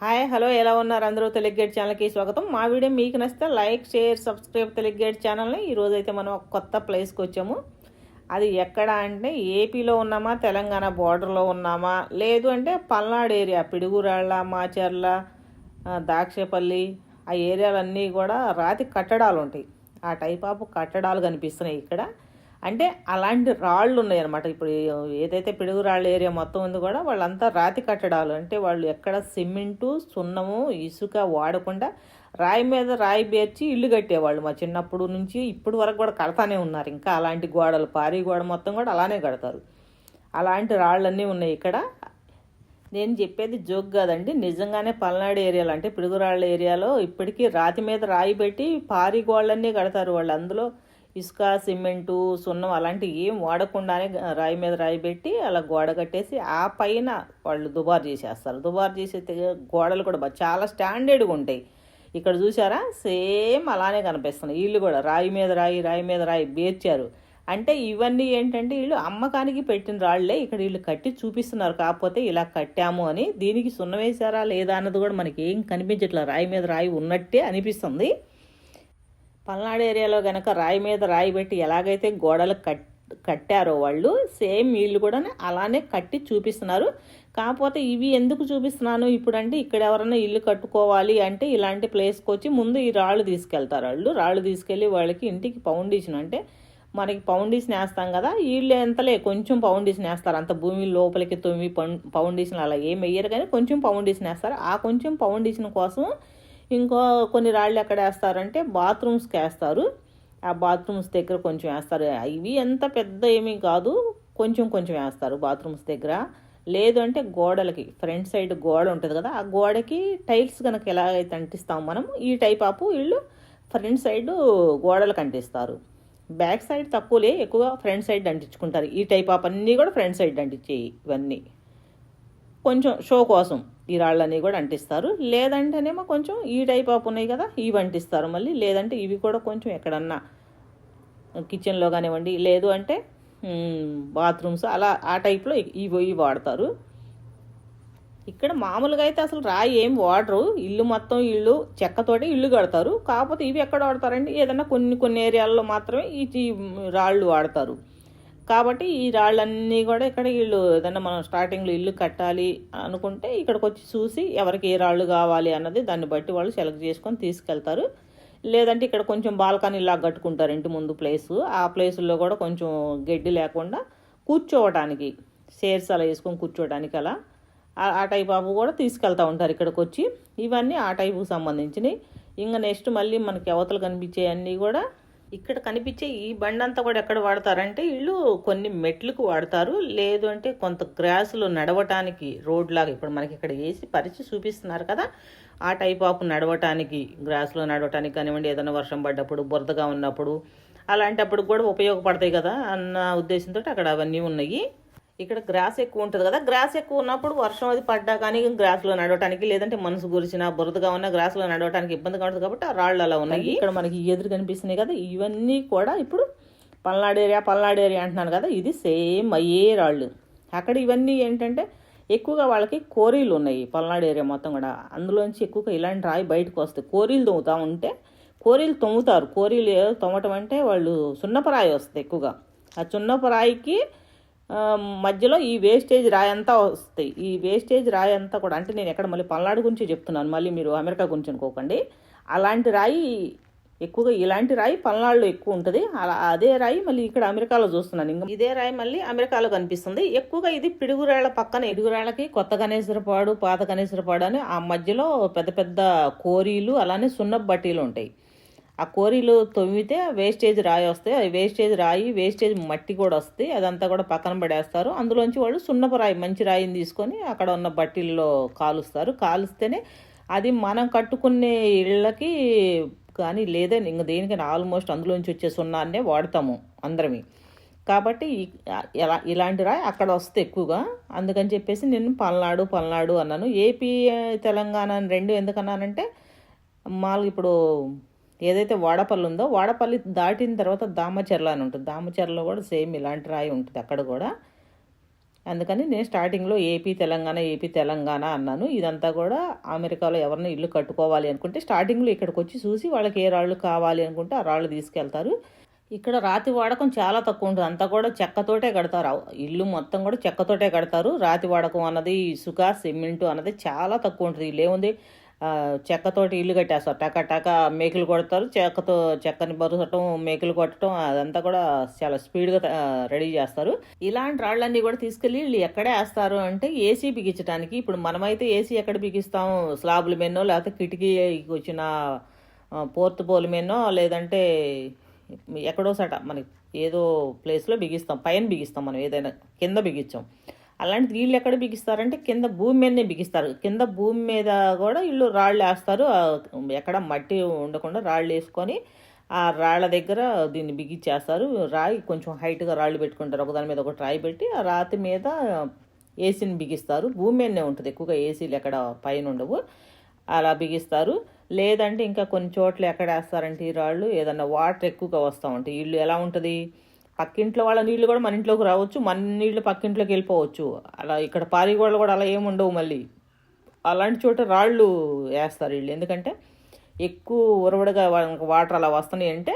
Hi hello ఎలా ఉన్నారు? అందరూ తెలుగేట్ ఛానల్కి స్వాగతం. మా వీడియో మీకు నచ్చితే లైక్ షేర్ సబ్స్క్రైబ్ తెలుగేట్ ఛానల్ని. ఈరోజు అయితే మనం ఒక కొత్త ప్లేస్కి వచ్చాము. అది ఎక్కడ అంటే ఏపీలో ఉన్నామా తెలంగాణ బార్డర్లో ఉన్నామా? లేదు అంటే పల్నాడు ఏరియా పిడుగురాళ్ళ మాచర్ల దాక్షపల్లి ఆ ఏరియాలన్నీ కూడా రాతి కట్టడాలు ఉంటాయి ఆ టైప్ ఆఫ్ కట్టడాలు కనిపిస్తున్నాయి ఇక్కడ. అంటే అలాంటి రాళ్ళు ఉన్నాయన్నమాట. ఇప్పుడు ఏదైతే పిడుగు రాళ్ళ ఏరియా మొత్తం ఉంది కూడా వాళ్ళంతా రాతి కట్టడాలు. అంటే వాళ్ళు ఎక్కడ సిమెంటు సున్నము ఇసుక వాడకుండా రాయి మీద రాయి పేర్చి ఇల్లు కట్టేవాళ్ళు మా చిన్నప్పుడు నుంచి. ఇప్పుడు వరకు కూడా కడతానే ఉన్నారు. ఇంకా అలాంటి గోడలు పారీ గోడ మొత్తం కూడా అలానే కడతారు. అలాంటి రాళ్ళన్నీ ఉన్నాయి ఇక్కడ. నేను చెప్పేది జోక్ కాదండి. నిజంగానే పల్నాడు ఏరియాలో అంటే పిడుగురాళ్ళ ఏరియాలో ఇప్పటికీ రాతి మీద రాయి పెట్టి పారి గోళ్ళన్నీ కడతారు వాళ్ళు. అందులో ఇసుక సిమెంటు సున్నం అలాంటివి ఏం వాడకుండానే రాయి మీద రాయి పెట్టి అలా గోడ కట్టేసి ఆ పైన వాళ్ళు దుబారు చేసేస్తారు. దుబారు చేసే గోడలు కూడా చాలా స్టాండర్డ్గా ఉంటాయి. ఇక్కడ చూసారా సేమ్ అలానే కనిపిస్తున్నాయి. వీళ్ళు కూడా రాయి మీద రాయి రాయి మీద రాయి బేర్చారు. అంటే ఇవన్నీ ఏంటంటే వీళ్ళు అమ్మకానికి పెట్టిన రాళ్ళే ఇక్కడ వీళ్ళు కట్టి చూపిస్తున్నారు. కాకపోతే ఇలా కట్టాము అని దీనికి సున్నం వేశారా లేదా అన్నది కూడా మనకి ఏం కనిపించట్లేదు. రాయి మీద రాయి ఉన్నట్టే అనిపిస్తుంది. పల్నాడు ఏరియాలో గనక రాయి మీద రాయి పెట్టి ఎలాగైతే గోడలు కట్ కట్టారో వాళ్ళు సేమ్ వీళ్ళు కూడా అలానే కట్టి చూపిస్తున్నారు. కాకపోతే ఇవి ఎందుకు చూపిస్తున్నాను? ఇప్పుడంటే ఇక్కడ ఎవరైనా ఇల్లు కట్టుకోవాలి అంటే ఇలాంటి ప్లేస్కి వచ్చి ముందు ఈ రాళ్ళు తీసుకెళ్తారు వాళ్ళు. రాళ్ళు తీసుకెళ్ళి వాళ్ళకి ఇంటికి ఫౌండేషన్ అంటే మనకి ఫౌండేషన్ వేస్తాం కదా వీళ్ళు ఎంతలే కొంచెం ఫౌండేషన్ వేస్తారు. అంత భూమి లోపలికి తొమ్మిది ఫౌండేషన్ అలా ఏం వెయ్యరు కానీ కొంచెం ఫౌండేషన్ వేస్తారు. ఆ కొంచెం ఫౌండేషన్ కోసం ఇంకో కొన్ని రాళ్ళు ఎక్కడ వేస్తారంటే బాత్రూమ్స్కి వేస్తారు. ఆ బాత్రూమ్స్ దగ్గర కొంచెం వేస్తారు. ఇవి ఎంత పెద్ద ఏమీ కాదు. కొంచెం కొంచెం వేస్తారు బాత్రూమ్స్ దగ్గర. లేదు అంటే గోడలకి ఫ్రంట్ సైడ్ గోడ ఉంటుంది కదా ఆ గోడకి టైల్స్ కనుక ఎలాగైతే అంటిస్తాం మనం ఈ టైప్ ఆపు వీళ్ళు ఫ్రంట్ సైడ్ గోడలకు అంటిస్తారు బ్యాక్ సైడ్ తక్కువలే ఎక్కువగా ఫ్రంట్ సైడ్ అంటించుకుంటారు. ఈ టైప్ ఆప్ అన్నీ కూడా ఫ్రంట్ సైడ్ అంటించేయి ఇవన్నీ. కొంచెం షో కోసం. ఈ రాళ్ళన్నీ కూడా అంటిస్తారు. లేదంటేనేమో కొంచెం ఈ టైప్ ఆఫ్ ఉన్నాయి కదా ఇవి అంటిస్తారు మళ్ళీ. లేదంటే ఇవి కూడా కొంచెం ఎక్కడన్నా కిచెన్లో కానివ్వండి లేదు అంటే బాత్రూమ్స్ అలా ఆ టైప్లో ఇవి ఇవి వాడతారు. ఇక్కడ మామూలుగా అయితే అసలు రాయి ఏం వాడరు. ఇల్లు మొత్తం ఇల్లు చెక్కతోటి ఇల్లు కడతారు. కాకపోతే ఇవి ఎక్కడ వాడతారండి? ఏదైనా కొన్ని కొన్ని ఏరియాల్లో మాత్రమే ఈ ఈ రాళ్ళు వాడతారు. కాబట్టి ఈ రాళ్ళన్నీ కూడా ఇక్కడ వీళ్ళు ఏదైనా మనం స్టార్టింగ్లో ఇల్లు కట్టాలి అనుకుంటే ఇక్కడికి వచ్చి చూసి ఎవరికి ఏ రాళ్ళు కావాలి అన్నది దాన్ని బట్టి వాళ్ళు సెలెక్ట్ చేసుకొని తీసుకెళ్తారు. లేదంటే ఇక్కడ కొంచెం బాల్కనీ లాగా కట్టుకుంటారు ఇంటి ముందు ప్లేసు ఆ ప్లేసుల్లో కూడా కొంచెం గడ్డి లేకుండా కూర్చోవడానికి చైర్స్ అలా వేసుకొని కూర్చోవడానికి అలా ఆ- టైప్ ఆపు కూడా తీసుకెళ్తూ ఉంటారు ఇక్కడికి వచ్చి ఇవన్నీ ఆ టైపుకి సంబంధించినవి ఇంకా నెక్స్ట్ మళ్ళీ మనకి అవతలు కనిపించే అన్నీ కూడా ఇక్కడ కనిపించే ఈ బండి అంతా కూడా ఎక్కడ వాడతారంటే వీళ్ళు కొన్ని మెట్లకు వాడతారు. లేదు అంటే కొంత గ్రాసులు నడవటానికి రోడ్ లాగా ఇప్పుడు మనకి ఇక్కడ వేసి పరిచి చూపిస్తున్నారు కదా. ఆ టైప్ ఆఫ్ నడవటానికి గ్రాస్లో నడవటానికి కానివ్వండి ఏదైనా వర్షం పడ్డప్పుడు బురదగా ఉన్నప్పుడు అలాంటప్పుడు కూడా ఉపయోగపడతాయి కదా అన్న ఉద్దేశంతో అక్కడ అవన్నీ ఉన్నాయి. ఇక్కడ గ్రాస్ ఎక్కువ ఉంటుంది కదా గ్రాస్ ఎక్కువ ఉన్నప్పుడు వర్షం అది పడ్డా కానీ గ్రాస్లో నడవటానికి లేదంటే మనసు గురిచిన బురదగా ఉన్న గ్రాస్లో నడవటానికి ఇబ్బందిగా ఉంటుంది కాబట్టి ఆ రాళ్ళు అలా ఉన్నాయి. ఇక్కడ మనకి ఎదురు కనిపిస్తున్నాయి కదా ఇవన్నీ కూడా ఇప్పుడు పల్నాడు ఏరియా పల్నాడు ఏరియా అంటున్నాను కదా ఇది సేమ్ అయ్యే రాళ్ళు. అక్కడ ఇవన్నీ ఏంటంటే ఎక్కువగా వాళ్ళకి కోరీలు ఉన్నాయి పల్నాడు ఏరియా మొత్తం కూడా. అందులోంచి ఎక్కువగా ఇలాంటి రాయి బయటకు వస్తాయి. కోరీలు తవ్వుతూ ఉంటే కోరీలు తొమ్ముతారు కోరీలు ఏదో అంటే వాళ్ళు సున్నపరాయి వస్తుంది ఎక్కువగా. ఆ సున్నపరాయికి మధ్యలో ఈ వేస్టేజ్ రాయి అంతా వస్తాయి. ఈ వేస్టేజ్ రాయి అంతా కూడా అంటే నేను ఎక్కడ మళ్ళీ పల్నాడు గురించి చెప్తున్నాను మళ్ళీ మీరు అమెరికా గురించి అనుకోకండి. అలాంటి రాయి ఎక్కువగా ఇలాంటి రాయి పల్నాడులో ఎక్కువ ఉంటుంది. అలా అదే రాయి మళ్ళీ ఇక్కడ అమెరికాలో చూస్తున్నాను. ఇంకా ఇదే రాయి మళ్ళీ అమెరికాలో కనిపిస్తుంది. ఎక్కువగా ఇది పిడుగురాళ్ళ పక్కన పిడుగురాళ్ళకి కొత్త గణేశ్వరపాడు పాత గణేశ్వరపాడు అని ఆ మధ్యలో పెద్ద పెద్ద కోరీలు అలానే సున్నపు బట్టీలు ఉంటాయి. ఆ కోరీలు తొమ్మితే వేస్టేజ్ రాయి వస్తాయి. అది వేస్టేజ్ రాయి వేస్టేజ్ మట్టి కూడా వస్తాయి. అదంతా కూడా పక్కన పడేస్తారు. అందులోంచి వాళ్ళు సున్నపు రాయి మంచి రాయిని తీసుకొని అక్కడ ఉన్న బట్టీల్లో కాలుస్తారు. కాలుస్తేనే అది మనం కట్టుకునే ఇళ్ళకి కానీ లేదా ఇంక దేనికైనా ఆల్మోస్ట్ అందులోంచి వచ్చే సున్నాన్నే వాడతాము అందరమి. కాబట్టి ఎలా ఇలా ఇలాంటి రాయి అక్కడ వస్తే ఎక్కువగా. అందుకని చెప్పేసి నేను పల్నాడు పల్నాడు అన్నాను. ఏపీ తెలంగాణ రెండు ఎందుకన్నానంటే మామూలుగా ఇప్పుడు ఏదైతే వాడపల్లి ఉందో వాడపల్లి దాటిన తర్వాత దామచర్ల అని ఉంటుంది. దామచర్లలో కూడా సేమ్ ఇలాంటి రాయి ఉంటుంది అక్కడ కూడా. అందుకని నేను స్టార్టింగ్లో ఏపీ తెలంగాణ ఏపీ తెలంగాణ అన్నాను. ఇదంతా కూడా అమెరికాలో ఎవరిని ఇల్లు కట్టుకోవాలి అనుకుంటే స్టార్టింగ్లో ఇక్కడికి వచ్చి చూసి వాళ్ళకి ఏ రాళ్ళు కావాలి అనుకుంటే ఆ రాళ్ళు తీసుకెళ్తారు. ఇక్కడ రాతి వాడకం చాలా తక్కువ ఉంటుంది. అంతా కూడా చెక్కతోటే కడతారు. ఇల్లు మొత్తం కూడా చెక్కతోటే కడతారు. రాతి వాడకం అన్నది ఇసుక సిమెంట్ అన్నది చాలా తక్కువ ఉంటుంది. ఇల్లు ఏముంది చెక్కతోటి ఇల్లు కట్టేస్తారు. టక టక మేకులు కొడతారు. చెక్కతో చెక్కని బరుసటం మేకులు కొట్టడం అదంతా కూడా చాలా స్పీడ్గా రెడీ చేస్తారు. ఇలాంటి రాళ్ళన్నీ కూడా తీసుకెళ్ళి వీళ్ళు ఎక్కడే వేస్తారు అంటే ఏసీ బిగించడానికి ఇప్పుడు మనమైతే ఏసీ ఎక్కడ బిగిస్తాం స్లాబుల మీదనో లేకపోతే కిటికీకి వచ్చిన పోర్త్ బోల్ మీదనో లేదంటే ఎక్కడో సట మనకి ఏదో ప్లేస్లో బిగిస్తాం. పైన బిగిస్తాం మనం ఏదైనా కింద బిగించాం. అలాంటి వీళ్ళు ఎక్కడ బిగిస్తారంటే కింద భూమి మీదనే బిగిస్తారు. కింద భూమి మీద కూడా వీళ్ళు రాళ్ళు వేస్తారు. ఎక్కడ మట్టి ఉండకుండా రాళ్ళు వేసుకొని ఆ రాళ్ళ దగ్గర దీన్ని బిగించేస్తారు రాయి కొంచెం హైట్గా రాళ్ళు పెట్టుకుంటారు. ఒకదాని మీద ఒకటి రాయి పెట్టి ఆ రాతి మీద ఏసీని బిగిస్తారు. భూమి మీదనే ఉంటుంది. ఎక్కువగా ఏసీలు ఎక్కడ పైన ఉండవు. అలా బిగిస్తారు. లేదంటే ఇంకా కొన్ని చోట్ల ఎక్కడ వేస్తారంటే ఈ రాళ్ళు? ఏదన్నా వాటర్ ఎక్కువగా వస్తూ ఉంటాయి ఇల్లు ఎలా ఉంటుంది? పక్కింట్లో వాళ్ళ నీళ్ళు కూడా మన ఇంట్లోకి రావచ్చు మన నీళ్ళు పక్కింట్లోకి వెళ్ళిపోవచ్చు. అలా ఇక్కడ పారిగోళ్ళు కూడా అలా ఏముండవు మళ్ళీ. అలాంటి చోట రాళ్ళు వేస్తారు వీళ్ళు. ఎందుకంటే ఎక్కువ ఉరవడిగా వాటర్ అలా వస్తున్నాయి అంటే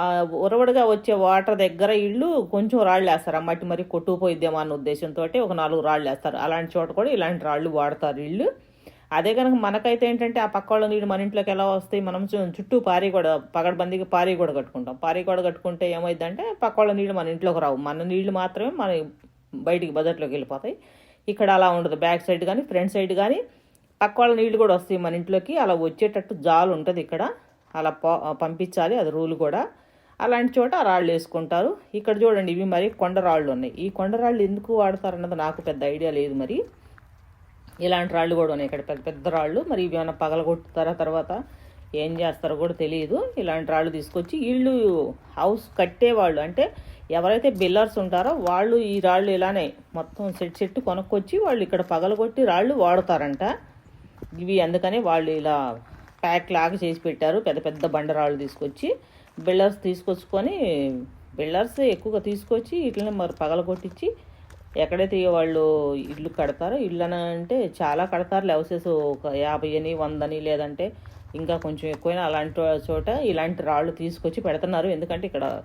ఆ ఉరవడిగా వచ్చే వాటర్ దగ్గర ఇళ్ళు కొంచెం రాళ్ళు వేస్తారు. ఆ మట్టి మరి కొట్టుకుపోయిద్దేమో అన్న ఉద్దేశంతో ఒక నాలుగు రాళ్ళు వేస్తారు. అలాంటి చోట కూడా ఇలాంటి రాళ్ళు వాడతారు ఇళ్ళు అదే కనుక మనకైతే ఏంటంటే ఆ పక్క వాళ్ళ నీళ్ళు మన ఇంట్లోకి ఎలా వస్తాయి? మనం చుట్టూ పారీ కూడా పగడబందికి పారీ కూడా కట్టుకుంటాం. పారీ కూడా కట్టుకుంటే ఏమైందంటే పక్క వాళ్ళ నీళ్ళు మన ఇంట్లోకి రావు. మన నీళ్ళు మాత్రమే మన బయటికి బజెట్లోకి వెళ్ళిపోతాయి. ఇక్కడ అలా ఉండదు. బ్యాక్ సైడ్ కానీ ఫ్రంట్ సైడ్ కానీ పక్క వాళ్ళ నీళ్ళు కూడా వస్తాయి మన ఇంట్లోకి. అలా వచ్చేటట్టు జాలు ఉంటుంది ఇక్కడ. అలా ప- పంపించాలి. అది రూల్ కూడా. అలాంటి చోట ఆ రాళ్ళు వేసుకుంటారు. ఇక్కడ చూడండి ఇవి మరి కొండ రాళ్ళు ఉన్నాయి. ఈ కొండరాళ్ళు ఎందుకు వాడతారు అన్నది నాకు పెద్ద ఐడియా లేదు మరి. ఇలాంటి రాళ్ళు కూడా ఉన్నాయి. ఇక్కడ పెద్ద పెద్ద రాళ్ళు. మరి ఇవి ఏమైనా పగలగొట్టుతారా తర్వాత? ఏం చేస్తారో కూడా తెలియదు ఇలాంటి రాళ్ళు తీసుకొచ్చి వీళ్ళు హౌస్ కట్టేవాళ్ళు. అంటే ఎవరైతే బిల్లర్స్ ఉంటారో వాళ్ళు ఈ రాళ్ళు ఇలానే మొత్తం సెట్ సెట్ కొనుక్కొచ్చి వాళ్ళు ఇక్కడ పగలగొట్టి రాళ్ళు వాడతారంట. ఇవి అందుకని వాళ్ళు ఇలా ప్యాక్ లాగా చేసి పెట్టారు. పెద్ద పెద్ద బండరాళ్ళు తీసుకొచ్చి బిల్లర్స్ తీసుకొచ్చుకొని బిల్లర్స్ ఎక్కువగా తీసుకొచ్చి ఇట్లనే మరి పగలగొట్టించి ఎక్కడైతే వాళ్ళు ఇల్లు కడతారో ఇల్లు అని అంటే చాలా కడతారు. లెవసెస్ ఒక యాభై అని వందని లేదంటే ఇంకా కొంచెం ఎక్కువైనా అలాంటి చోట ఇలాంటి రాళ్ళు తీసుకొచ్చి పెడుతున్నారు. ఎందుకంటే ఇక్కడ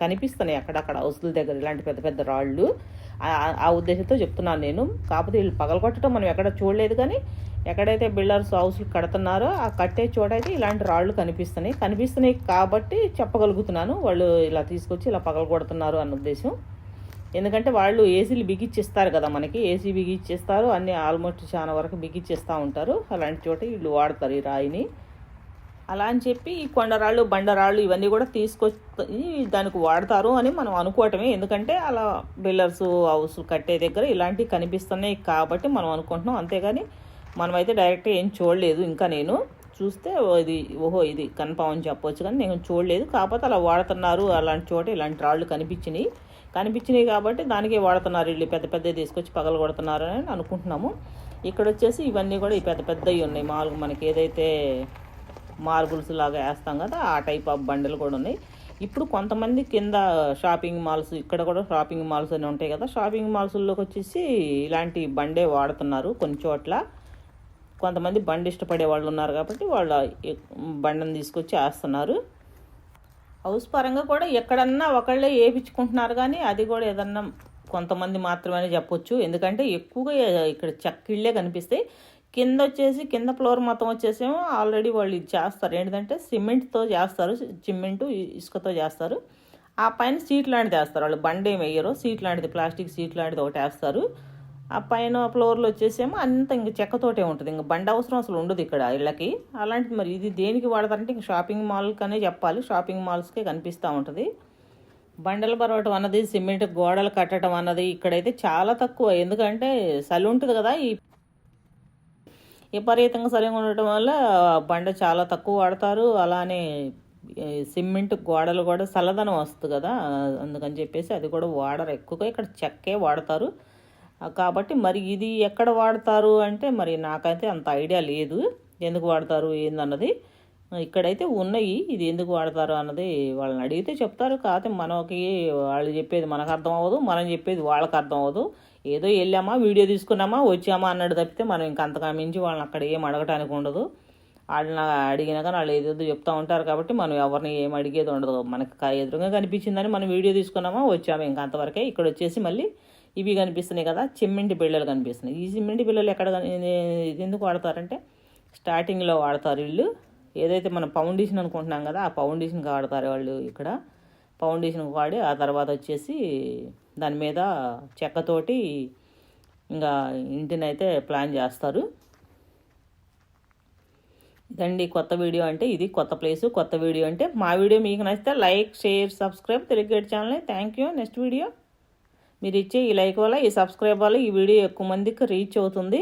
కనిపిస్తున్నాయి అక్కడక్కడ హౌస్ల దగ్గర ఇలాంటి పెద్ద పెద్ద రాళ్ళు. ఆ- ఆ ఉద్దేశంతో చెప్తున్నాను నేను. కాకపోతే వీళ్ళు పగలగొట్టడం మనం ఎక్కడ చూడలేదు కానీ ఎక్కడైతే బిల్డర్స్ హౌస్లు కడుతున్నారో ఆ కట్టే చోట అయితే ఇలాంటి రాళ్ళు కనిపిస్తున్నాయి. కనిపిస్తున్నాయి కాబట్టి చెప్పగలుగుతున్నాను. వాళ్ళు ఇలా తీసుకొచ్చి ఇలా పగలగొడుతున్నారు అన్న ఉద్దేశం. ఎందుకంటే వాళ్ళు ఏసీలు బిగిచ్చిస్తారు కదా మనకి. ఏసీ బిగిచ్చిస్తారు. అన్ని ఆల్మోస్ట్ చాలా వరకు బిగిచ్చేస్తూ ఉంటారు. అలాంటి చోట వీళ్ళు వాడతారు ఈ రాయిని. అలా అని చెప్పి ఈ కొండరాళ్ళు బండరాళ్ళు ఇవన్నీ కూడా తీసుకొచ్చి దానికి వాడతారు అని మనం అనుకోవటమే. ఎందుకంటే అలా బిల్లర్స్ హౌస్ కట్టే దగ్గర ఇలాంటివి కనిపిస్తున్నాయి కాబట్టి మనం అనుకుంటున్నాం. అంతేగాని మనమైతే డైరెక్ట్గా ఏం చూడలేదు ఇంకా నేను. చూస్తే ఇది ఓహో ఇది కన్ఫామ్ అని చెప్పొచ్చు కానీ నేను చూడలేదు. కాకపోతే అలా వాడుతున్నారు. అలాంటి చోట ఇలాంటి రాళ్ళు కనిపించినాయి. కనిపించినాయి కాబట్టి దానికే వాడుతున్నారు. వీళ్ళు పెద్ద పెద్దవి తీసుకొచ్చి పగలు కొడుతున్నారు అని అనుకుంటున్నాము. ఇక్కడ వచ్చేసి ఇవన్నీ కూడా ఈ పెద్ద పెద్దవి ఉన్నాయి. మామూలుగా మనకి ఏదైతే మార్బుల్స్ లాగా వేస్తాం కదా ఆ టైప్ ఆఫ్ బండలు కూడా ఉన్నాయి. ఇప్పుడు కొంతమంది కింద షాపింగ్ మాల్స్ ఇక్కడ కూడా షాపింగ్ మాల్స్ అని ఉంటాయి కదా షాపింగ్ మాల్స్లోకి వచ్చేసి ఇలాంటి బండే వాడుతున్నారు కొన్ని చోట్ల. కొంతమంది బండి ఇష్టపడే వాళ్ళు ఉన్నారు కాబట్టి వాళ్ళు బండని బండిని తీసుకొచ్చి వేస్తున్నారు. హౌస్ పరంగా కూడా ఎక్కడన్నా ఒకళ్ళే వేయించుకుంటున్నారు కానీ అది కూడా ఏదన్నా కొంతమంది మాత్రమే చెప్పొచ్చు. ఎందుకంటే ఎక్కువగా ఇక్కడ చెక్కిళ్ళే కనిపిస్తాయి. కింద వచ్చేసి కింద ఫ్లోర్ మొత్తం వచ్చేసేమో ఆల్రెడీ వాళ్ళు ఇది చేస్తారు. ఏంటంటే సిమెంట్తో చేస్తారు. సిమెంటు ఇసుకతో చేస్తారు. ఆ పైన సీట్ లాంటిది వేస్తారు. వాళ్ళు బండి ఏమి వేయరు. సీట్ లాంటిది ప్లాస్టిక్ సీట్ లాంటిది ఒకటి వేస్తారు. ఆ పైన ఫ్లోర్లో వచ్చేసేమో అంత ఇంక చెక్కతోటే ఉంటుంది. ఇంక బండి అవసరం అసలు ఉండదు ఇక్కడ ఇళ్ళకి. అలాంటిది మరి ఇది దేనికి వాడతారంటే ఇంక షాపింగ్ మాల్కనే చెప్పాలి. షాపింగ్ మాల్స్కే కనిపిస్తూ ఉంటుంది. బండలు పరవటం అన్నది సిమెంట్ గోడలు కట్టడం అన్నది ఇక్కడైతే చాలా తక్కువ. ఎందుకంటే చలి ఉంటుంది కదా ఈ విపరీతంగా చలిగా ఉండటం వల్ల బండ చాలా తక్కువ వాడతారు. అలానే సిమెంట్ గోడలు కూడా చల్లదనం వస్తుంది కదా అందుకని చెప్పేసి అది కూడా వాడరు. ఎక్కువగా ఇక్కడ చెక్కే వాడతారు. కాబట్టి మరి ఇది ఎక్కడ వాడతారు అంటే మరి నాకైతే అంత ఐడియా లేదు. ఎందుకు వాడతారు ఏందన్నది. ఇక్కడైతే ఉన్నాయి. ఇది ఎందుకు వాడతారు అన్నది వాళ్ళని అడిగితే చెప్తారు. కాకపోతే మనకి వాళ్ళు చెప్పేది మనకు అర్థం అవ్వదు. మనం చెప్పేది వాళ్ళకి అర్థం అవ్వదు. ఏదో వెళ్ళామా వీడియో తీసుకున్నామా వచ్చామా అన్నట్టు తప్పితే మనం ఇంకంతగా మించి వాళ్ళని అక్కడ ఏం అడగటానికి ఉండదు. వాళ్ళని అడిగినా కానీ వాళ్ళు ఏదేదో చెప్తూ ఉంటారు కాబట్టి మనం ఎవరిని ఏం అడిగేది ఉండదు. మనకి ఎదురుగా కనిపించిందని మనం వీడియో తీసుకున్నామా వచ్చామా ఇంక అంతవరకే. ఇక్కడ వచ్చేసి మళ్ళీ ఇవి కనిపిస్తున్నాయి కదా చిమ్మింటి పిల్లలు కనిపిస్తున్నాయి. ఈ చిమ్మింటి పిల్లలు ఎక్కడ ఇది ఎందుకు వాడతారంటే స్టార్టింగ్లో వాడతారు వీళ్ళు ఏదైతే మనం ఫౌండేషన్ అనుకుంటున్నాం కదా ఆ ఫౌండేషన్కి వాడతారు వాళ్ళు ఇక్కడ. ఫౌండేషన్ వాడి ఆ తర్వాత వచ్చేసి దాని మీద చెక్కతోటి ఇంకా ఇంటిని అయితే ప్లాన్ చేస్తారు. ఇదండి కొత్త వీడియో అంటే ఇది కొత్త ప్లేసు కొత్త వీడియో అంటే మా వీడియో మీకు నచ్చితే like share subscribe Telugu channel thank you. Next video. మీరు ఇచ్చే ఈ లైక్ వల్ల ఈ సబ్స్క్రైబ్ వల్ల ఈ వీడియో ఎక్కువ మందికి రీచ్ అవుతుంది.